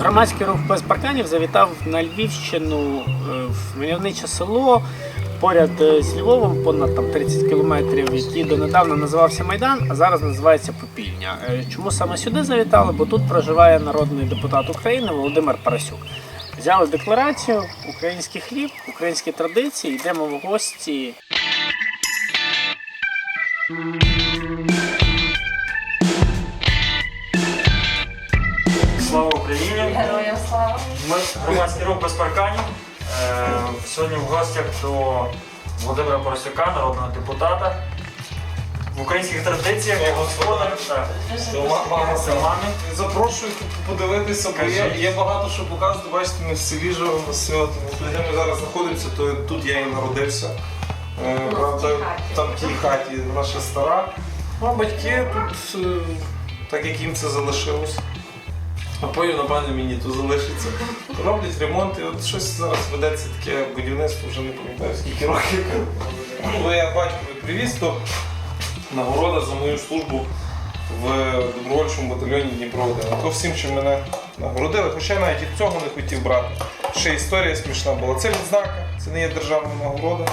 Громадський рух без парканів завітав на Львівщину е, в мальовниче село поряд е, з Львовом, понад там 30 кілометрів, який донедавна називався Майдан, а зараз називається Попільня. Е, Чому саме сюди завітали? Бо тут проживає народний депутат України Володимир Парасюк. Взяли декларацію, український хліб, українські традиції, йдемо в гості. Слава Україні! Героям слава! Ми громадський рух без парканів. Е, Сьогодні в гостях до Володимира Поросюка, народного депутата. В українських традиціях господар мами. Запрошую подивитися, бо є, є багато що показувати. Бачите, ми в селі живемо все. Де ми зараз знаходимося, то тут я і народився. Е, Правда, там в тій хаті наша стара. Ну, а батьки тут, е, так як їм це залишилось. А потім, напевно, мені тут залишиться. Роблять ремонт, і от щось зараз ведеться таке будівництво, вже не пам'ятаю скільки років. Ну, бо я батькові привіз, то нагорода за мою службу в добровольчому батальйоні Дніпро 1. То всім, що мене нагородили, хоча я навіть і цього не хотів брати. Ще історія смішна була. Це відзнака, це не є державна нагорода.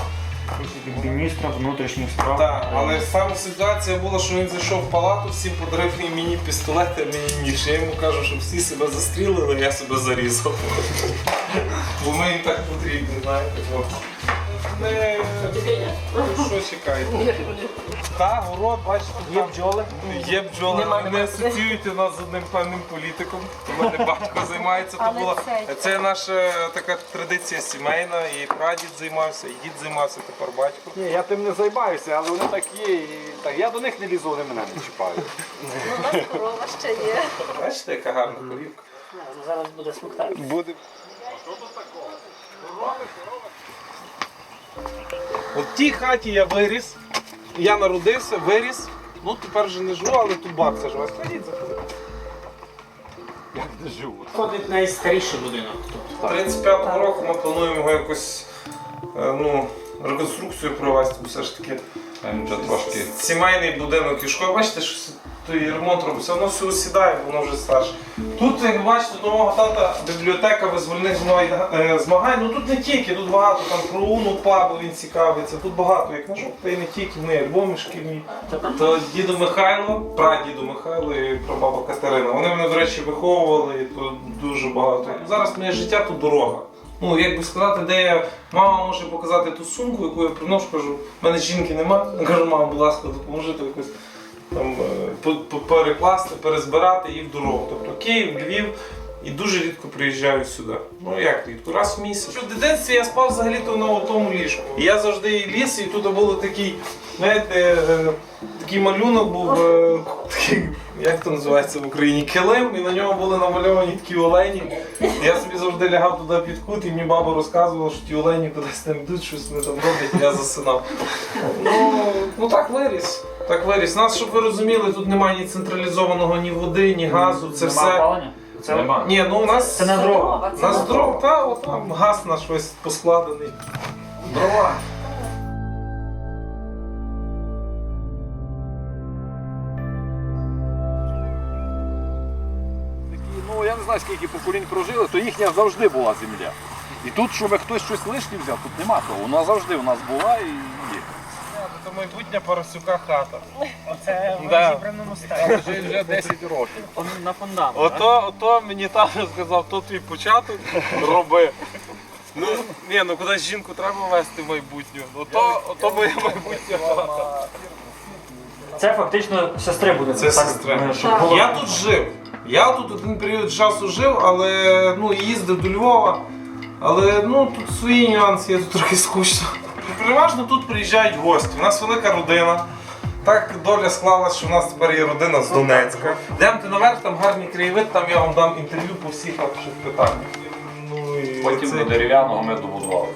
Міністра внутрішніх справ. Так, але саме ситуація була, що він зайшов в палату, всім подарив і мені пістолети, а мені ніж. Я йому кажу, що всі себе застрілили, а я себе зарізав. Бо ми їм так потрібні, знаєте. От. Не, що чекаєте? Так, город, бачите, є бджоли. Є бджоли. Вони асоціюють нас з одним певним політиком. У мене батько займається. То Але була це- це наша така традиція сімейна. І прадід займався, і дід займався, тепер батько. Ні, я тим не займаюся, але вони так є. І, так, я до них не лізу, вони мене не чіпають. У нас корова ще є. Бачите, яка гарна корівка. Зараз буде смоктати. Буде. От в тій хаті я виріс, я народився, виріс. Ну тепер вже не живу, але тут бабця живе. Сходіть, заходіть. Як не живу. Входить найстаріший будинок тут. 35-го року ми плануємо його якось е, ну, реконструкцію провести, бо все ж таки Вже трошки. сімейний будинок і школа. Бачите, що с- той ремонт робиться, воно все осідає, воно вже старше. Тут, як бачите, до мого тата бібліотека визвольних змагань- е. Ну тут не тільки, тут багато там про Уну Пабу він цікавиться, тут багато як книжок, та й не тільки, неї альбоми шкільні. То діду Михайло, прадіду Михайло і прабаба Катерина. Вони мене, до речі, виховували, і то дуже багато. Зараз моє життя тут дорога. Ну, як би сказати, де я мама може показати ту сумку, яку я приношу, кажу, в мене жінки нема. Я кажу, мама, будь ласка, допоможи якось там е, перекласти, перезбирати і в дорогу. Тобто Київ, Львів. І дуже рідко приїжджаю сюди. Ну як рідко, раз в місяць. В дитинстві я спав взагалі-то на тому ліжку. І я завжди і ліс, і тут був такий, знаєте, е, такий малюнок був, е, такий, як то називається в Україні, килим, і на ньому були намальовані такі олені. Я собі завжди лягав туди під кут, і мені баба розказувала, що ті олені кудись там йдуть, щось вони там роблять, і я засинав. Ну, ну так виріс. Так виріс. Нас, щоб ви розуміли, тут немає ні централізованого ні води, ні газу. Це все. опалення? Це Нема. Ні, ну у нас. Це не дрова. У нас дров, та, от там газ наш весь поскладений. Дрова. Такі, ну я не знаю, скільки поколінь прожили, то їхня завжди була земля. І тут, щоб хтось щось лишнє взяв, тут нема того. Вона завжди у нас була і є. Це майбутня Парасюка хата. Оце в Да. зібраному стані. Вже, вже 10 років. На фундамент. Ото, ото мені тато сказав, то твій початок роби. Ну, ні, ну кудись жінку треба вести в майбутню. Ото, ото моя майбутня хата. Це фактично сестри буде. Це так, сестри. е, щоб було- Я тут жив. Я тут один період часу жив, але ну, їздив до Львова. Але ну, тут свої нюанси, я тут трохи скучно. Переважно тут приїжджають гості. У нас велика родина. Так доля склалась, що в нас тепер є родина з Донецька. Йдемте наверх, там гарний краєвид, там я вам дам інтерв'ю по всіх ваших питаннях. Ну, і Потім це- до дерев'яного ми добудували.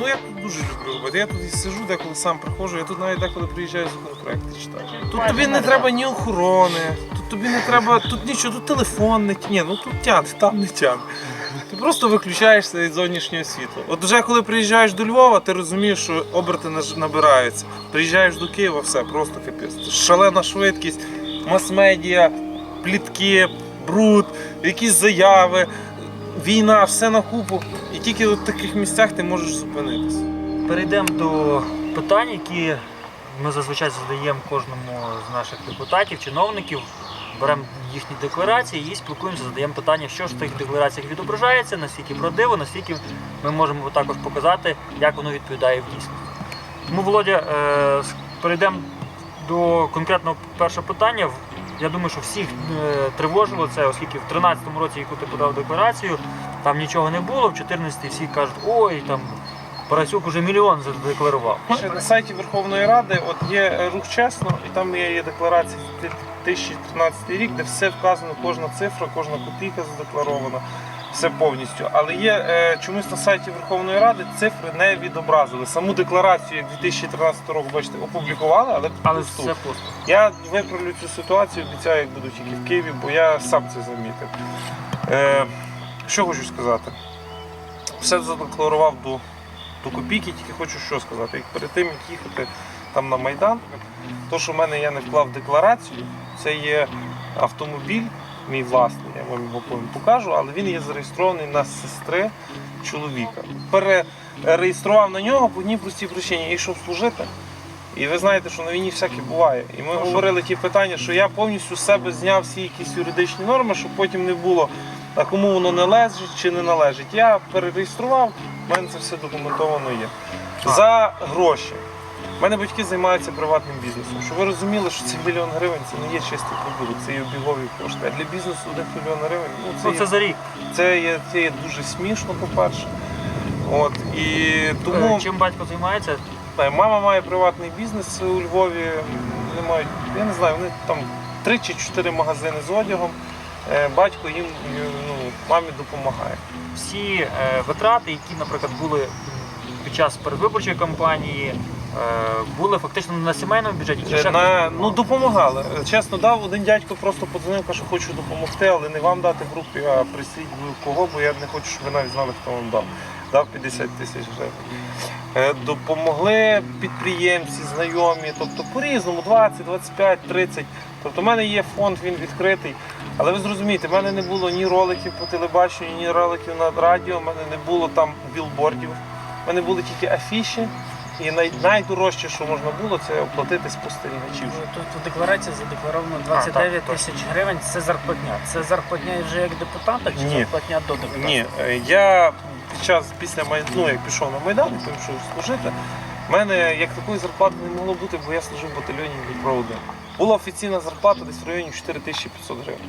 Ну я тут дуже люблю робити. Я тут і сижу, деколи сам приходжу, я тут навіть деколи приїжджаю законопроекти читаю. Тут тобі не треба ні охорони, тут тобі не треба, тут нічого, тут телефон не т- ні, ну тут тягне, там не тягне. Ти просто виключаєшся від зовнішнього світла. От вже коли приїжджаєш до Львова, ти розумієш, що оберти набираються. Приїжджаєш до Києва, все, просто капець. Шалена швидкість, мас-медіа, плітки, бруд, якісь заяви, війна, все на купу. І тільки в таких місцях ти можеш зупинитися. Перейдемо до питань, які ми зазвичай задаємо кожному з наших депутатів, чиновників. Беремо їхні декларації і спілкуємося, задаємо питання, що ж в тих деклараціях відображається, наскільки правдиво, наскільки ми можемо також показати, як воно відповідає в дійсності. Тому, Володя, е, перейдемо до конкретного першого питання. Я думаю, що всіх е, тривожило це, оскільки в 2013 році, яку ти подав декларацію, там нічого не було, в 2014 всі кажуть, ой, там Парасюк уже мільйон задекларував. На сайті Верховної Ради от є рух чесно, і там є, декларація за 2013 рік, де все вказано, кожна цифра, кожна копійка задекларована, все повністю. Але є е, чомусь на сайті Верховної Ради цифри не відобразили. Саму декларацію, як 2013 року, бачите, опублікували, але, Але пусту. все просто. Я виправлю цю ситуацію, обіцяю, як буду тільки в Києві, бо я сам це замітив. Е, що хочу сказати? Все задекларував до, до копійки, тільки хочу що сказати. Як перед тим, як їхати там на Майдан, то, що в мене я не вклав декларацію, це є автомобіль, мій власний, я вам його потім покажу, але він є зареєстрований на сестри чоловіка. Перереєстрував на нього по одній простій причині, я йшов служити. І ви знаєте, що на війні всяке буває. І ми говорили ті питання, що я повністю з себе зняв всі якісь юридичні норми, щоб потім не було, а кому воно належить чи не належить. Я перереєстрував, в мене це все документовано є. За гроші. У мене батьки займаються приватним бізнесом. Щоб ви розуміли, що це мільйон гривень це не є чистий прибуток, це є обігові кошти. А для бізнесу один мільйон гривень ну, це, Ну, є, за рік. це, є, це є дуже смішно, по-перше. От, і тому... Е, Чим батько займається? мама має приватний бізнес у Львові. Вони мають, я не знаю, вони там три чи чотири магазини з одягом. Е, Батько їм ну, мамі допомагає. Всі е, витрати, які, наприклад, були час передвиборчої кампанії, е, були фактично на сімейному бюджеті. Чи Е, ще На, ну, допомагали. Е, Чесно, дав один дядько просто подзвонив, каже, хочу допомогти, але не вам дати в групі, а присліть кого, бо я не хочу, щоб ви навіть знали, хто вам дав. Дав 50 тисяч гривень. Допомогли підприємці, знайомі, тобто по-різному, 20, 25, 30. Тобто в мене є фонд, він відкритий. Але ви зрозумієте, в мене не було ні роликів по телебаченню, ні роликів на радіо, в мене не було там білбордів. В мене були тільки афіші. І най, найдорожче, що можна було, це оплатити спостерігачів. Ну, Тут в декларації задекларовано А, 29 так, тисяч гривень. Це зарплатня. Це зарплатня вже як депутата чи Ні. зарплатня до депутата? Ні, е, я під час після Май- ну, як пішов на Майдан, і пішов служити, в мене як такої зарплати не могло бути, бо я служив в батальйоні Дніпро 1. Була офіційна зарплата десь в районі 4500 гривень.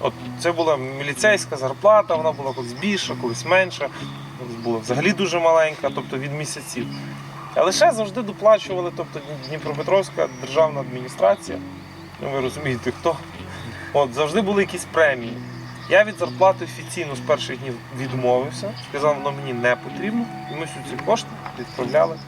От це була міліцейська зарплата, вона була колись більша, колись менша, була взагалі дуже маленька, тобто від місяців. Але ще завжди доплачували, тобто Дніпропетровська державна адміністрація, ну ви розумієте хто. От завжди були якісь премії. Я від зарплати офіційно з перших днів відмовився, сказав, воно мені не потрібно, і ми всі ці кошти відправляли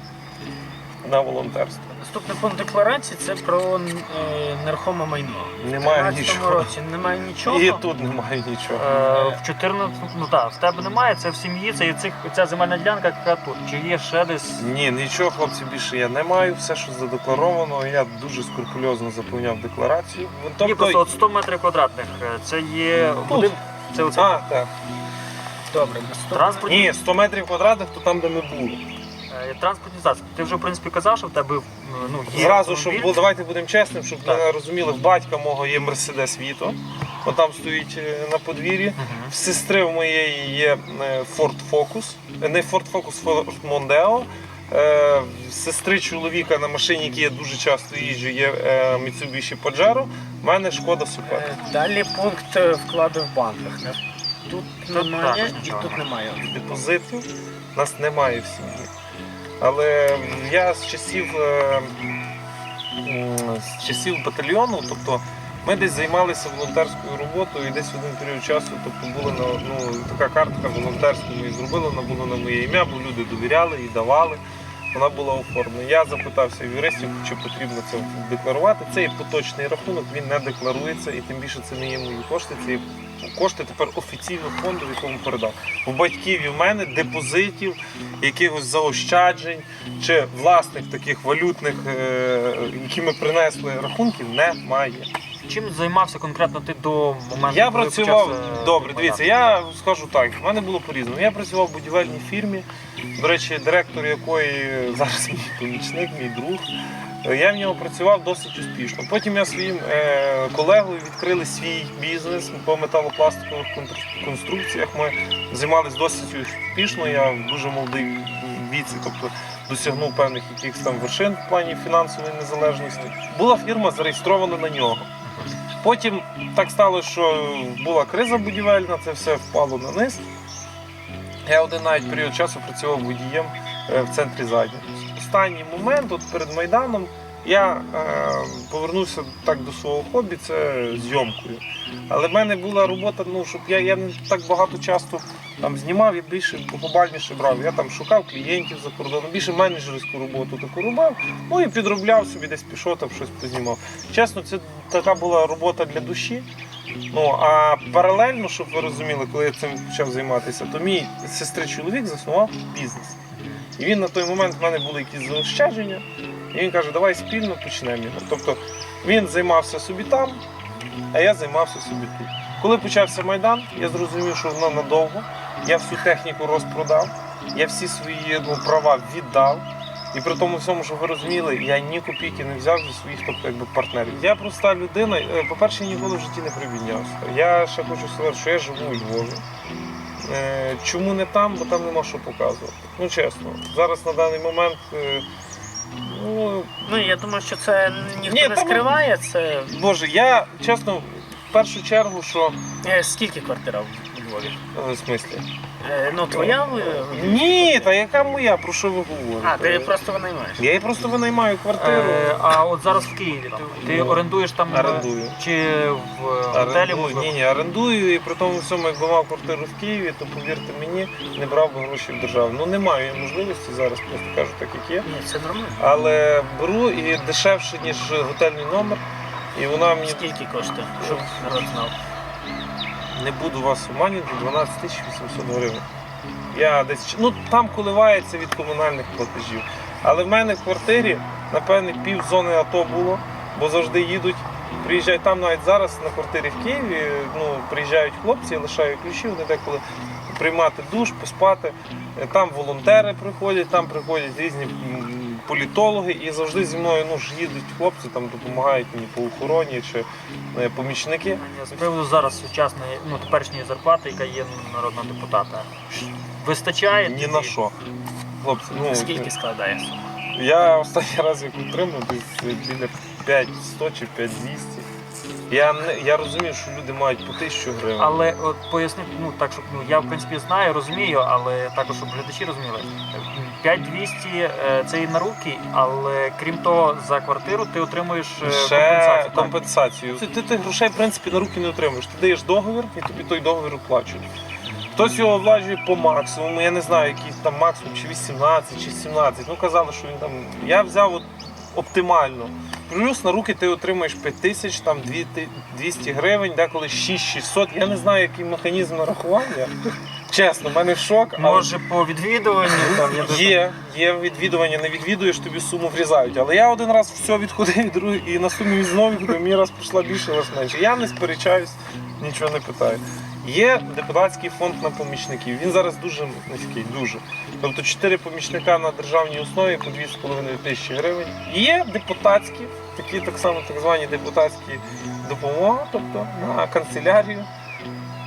на волонтерство. Наступний пункт декларації це про е, нерухоме майно. Немає У 2014 нічого. році немає нічого. І тут немає нічого. Е, в 14, ну так, в тебе немає, це в сім'ї, це і цих, ця земельна ділянка, яка тут. Чи є ще десь? Ні, нічого, хлопці, більше я не маю. Все, що задекларовано, я дуже скрупульозно заповняв декларацію. Є просто от 100 метрів квадратних. е, Це є будин, це оце а, так. Добре, наступне. транспортні, Ні, 100 метрів квадратних, то там, де ми були. Е, транспортні засоби. Ти вже в принципі казав, що в тебе ну, є Зразу, щоб було, давайте будемо чесним, щоб Так. ви розуміли, в батька мого є Мерседес Віто, от там стоїть е, на подвір'ї. Мгм. В сестри в моєї є е, Ford Focus, Е, не Ford Focus, Ford Mondeo. Е, Сестри чоловіка на машині, які я дуже часто їжджу, є е, Mitsubishi Pajero. У мене шкода. Е, Далі пункт е, вклади в банках. Не- Тут немає також і нічого тут немає. Депозитів нас немає в сім'ї. Але я з часів, е, з часів батальйону, тобто Ми десь займалися волонтерською роботою і десь в один період часу, тобто була на ну така картка волонтерська ми зробила вона була на моє ім'я, бо люди довіряли і давали. Вона була оформлена. Я запитався в юристів, чи потрібно це декларувати. Це є поточний рахунок, він не декларується, і тим більше це не є мої кошти. Це є кошти тепер офіційно фонду, в якому передав. У батьків і в мене депозитів, якихось заощаджень чи власних таких валютних, е, які ми принесли рахунків, немає. Чим займався конкретно ти до моменту? Я коли працював почався добре. Дивіться, я скажу так. В мене було по-різному. Я працював в будівельній фірмі. До речі, директор якої зараз мій помічник, мій друг. Я в нього працював досить успішно. Потім я своїм е, колегою відкрили свій бізнес по металопластикових конструкціях. Ми займалися досить успішно. Я в дуже молодий віці, тобто досягнув певних якихось там вершин в плані фінансової незалежності. Була фірма зареєстрована на нього. Потім так сталося, що була криза будівельна, це все впало на низ. Я один навіть період часу працював водієм е, в центрі зайнятості. Останній момент, от перед Майданом, я е, повернувся так до свого хобі, це зйомкою. Але в мене була робота, ну, щоб я, я не так багато часто там знімав, я більше глобальніше брав. Я там шукав клієнтів за кордоном, більше менеджерську роботу таку робив. Ну і підробляв собі, десь пішов, там щось познімав. Чесно, це така була робота для душі. Ну а паралельно, щоб ви розуміли, коли я цим почав займатися, то мій сестри чоловік заснував бізнес. І він на той момент в мене були якісь заощадження, і він каже, давай спільно почнемо. Тобто він займався собі там, а я займався собі тут. Коли почався Майдан, я зрозумів, що воно надовго. Я всю техніку розпродав, я всі свої ну, права віддав. І при тому всьому, що ви розуміли, я ні копійки не взяв зі своїх тобто, якби, партнерів. Я проста людина. Е, По-перше, ніколи в житті не привільнявся. Я ще хочу сказати, що я живу у Львові. Е, Чому не там? Бо там нема що показувати. Ну чесно, зараз на даний момент. е, Ну, Ну я думаю, що це ніхто Ні, не там- скриває. Це Боже, я чесно, в першу чергу, що скільки квартира Львові? е, в смислі? Е, Ну, твоя ви- Ні, та яка моя? Про що ви говорите? А, ти просто винаймаєш. Я їй просто винаймаю квартиру. Е, а от зараз в Києві ти, ти Ну, орендуєш там е, орендую. чи в готелі Орендую, можливо? ні, ні, орендую і при тому всьому, якби мав квартиру в Києві, то повірте мені, не брав би гроші в державу. Ну немає я можливості зараз, просто кажу так, як є. Ні, це нормально. Але беру і дешевше, ніж готельний номер. І вона мені Скільки коштує, щоб народ знав? Не буду вас обманювати, 12 тисяч 800 гривень. Я десь ну там коливається від комунальних платежів. Але в мене в квартирі, напевне, пів зони АТО було, бо завжди їдуть. Приїжджають там навіть зараз на квартирі в Києві. Ну, приїжджають хлопці, я лишаю ключі, вони деколи приймати душ, поспати. Там волонтери приходять, там приходять різні політологи, і завжди зі мною ну, ж їдуть хлопці, там допомагають мені по охороні чи е, помічники. З приводу зараз сучасної, ну теперішньої зарплати, яка є народного депутата. Вистачає? Ні тобі? на що. Хлопці, ну Скільки складає сума? я останній раз як отримав десь біля 500 чи 5200. Я не я розумію, що люди мають по тисячу гривень. Але от поясни, ну так щоб ну я в принципі знаю, розумію, але також щоб глядачі розуміли. 5200 е, це і на руки, але крім того, за квартиру ти отримуєш е, Ще компенсацію. так? компенсацію. Ти, ти грошей в принципі на руки не отримуєш. Ти даєш договір і тобі той договір оплачують. Хтось його оплачує по максимуму, я не знаю, який там максимум, чи 18, чи 17. Ну казали, що він там. Я взяв от оптимально. Плюс на руки ти отримаєш 5 тисяч, там 200 гривень, деколи 6-600. Я не знаю, який механізм нарахування. Чесно, в мене шок. але- Може по відвідуванню там Є, є відвідування, не відвідуєш, тобі суму врізають. Але я один раз все відходив, і другий, і на сумі знову відходив, мені раз прийшла більше, раз менше. Я не сперечаюсь, нічого не питаю. Є депутатський фонд на помічників. Він зараз дуже низький, дуже. Тобто 4 помічника на державній основі по 2,5 тисячі гривень. Є депутатські, такі так само так звані депутатські допомоги, тобто на канцелярію.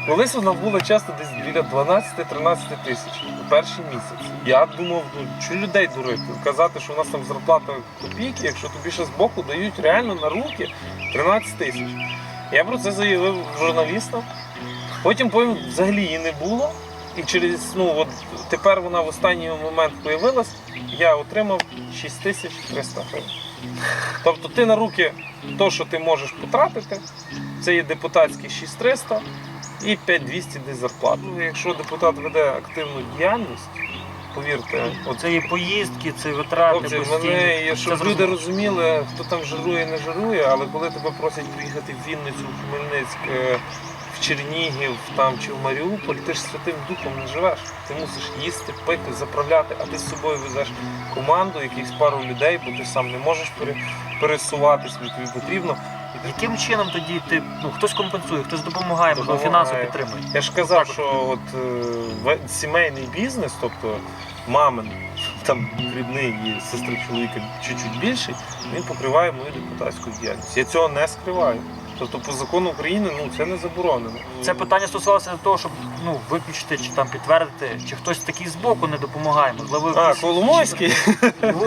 Колись вона була часто десь біля 12-13 тисяч у перший місяць. Я думав, ну що людей дурити, казати, що у нас там зарплата копійки, якщо тобі ще збоку дають реально на руки 13 тисяч. Я про це заявив журналістам. Потім потім взагалі її не було. І через ну от тепер вона в останній момент появилась, я отримав 6300 гривень. Тобто ти на руки то, що ти можеш потратити, це є депутатські 6300 і 5200 десь зарплата. Ну, Якщо депутат веде активну діяльність, повірте, от Це і поїздки, це витрати. Хлопці, мене, і щоб зрозуміло. люди розуміли, хто там жирує, не жирує, але коли тебе просять приїхати в Вінницю, в Хмельницьк, е, Чернігів там, чи в Маріуполь, ти ж святим духом не живеш. Ти мусиш їсти, пити, заправляти, а ти з собою везеш команду, якихось пару людей, бо ти сам не можеш пере- пересуватись, бо тобі потрібно. Яким чином тоді ти ну хтось компенсує, хтось допомагає, можливо, фінансово підтримує. Я ж казав, що от е, сімейний бізнес, тобто мамин, там дрібний і сестри чоловіка чуть-чуть більший, він покриває мою депутатську діяльність. Я цього не скриваю. Тобто по закону України ну це не заборонено. Це питання стосувалося до того, щоб ну виключити чи там підтвердити, чи хтось такий збоку не допомагає. Можливо, А, якісь- Коломойський?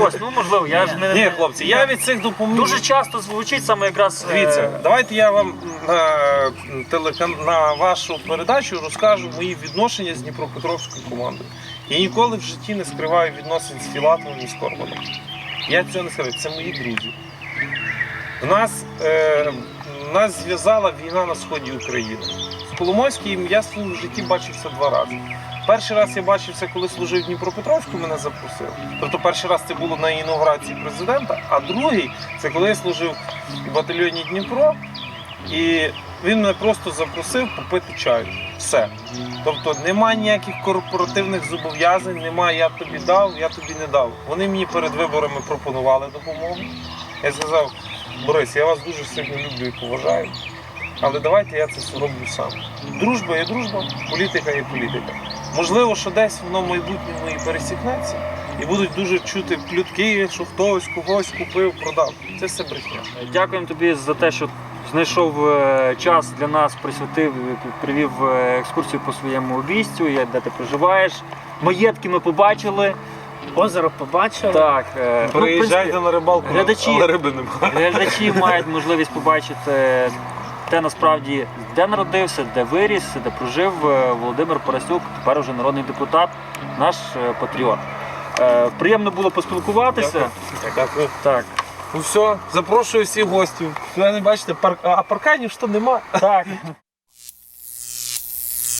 ось ну можливо, я ж не Ні, хлопці, я від цих допоміг. дуже часто звучить саме якраз. е, Дивіться, давайте я вам на телекан... на вашу передачу розкажу мої відношення з Дніпропетровською командою. Я ніколи в житті не скриваю відносин з Філатовим і з Корбаном. Я цього не скриваю, це мої друзі. В нас, е, нас зв'язала війна на сході України. З Коломойським я в житті бачився два рази. Перший раз я бачився, коли служив в Дніпропетровську, мене запросили. Тобто перший раз це було на інаугурації президента, а другий це коли я служив в батальйоні Дніпро, і він мене просто запросив попити чаю. Все. Тобто немає ніяких корпоративних зобов'язань, немає я тобі дав, я тобі не дав. Вони мені перед виборами пропонували допомогу. Я сказав, Борис, я вас дуже сильно люблю і поважаю, але давайте я це зроблю сам. Дружба є дружба, політика є політика. Можливо, що десь воно в майбутньому і пересікнеться, і будуть дуже чути плютки, що хтось когось купив, продав. Це все брехня. Дякуємо тобі за те, що знайшов е, час для нас, присвятив, привів е, екскурсію по своєму обійстю, де ти проживаєш. Маєтки ми побачили. Озеро побачили. Так, е, ну, в Приїжджайте принципі, на рибалку, глядачі- але риби немає. глядачі мають можливість побачити те насправді, де народився, де виріс, де прожив е, Володимир Парасюк, тепер уже народний депутат, наш е, патріот. Е, Приємно було поспілкуватися. Дякую. Так, Ну все, запрошую всіх гостів. Ви не бачите, парк... а парканів що нема. так.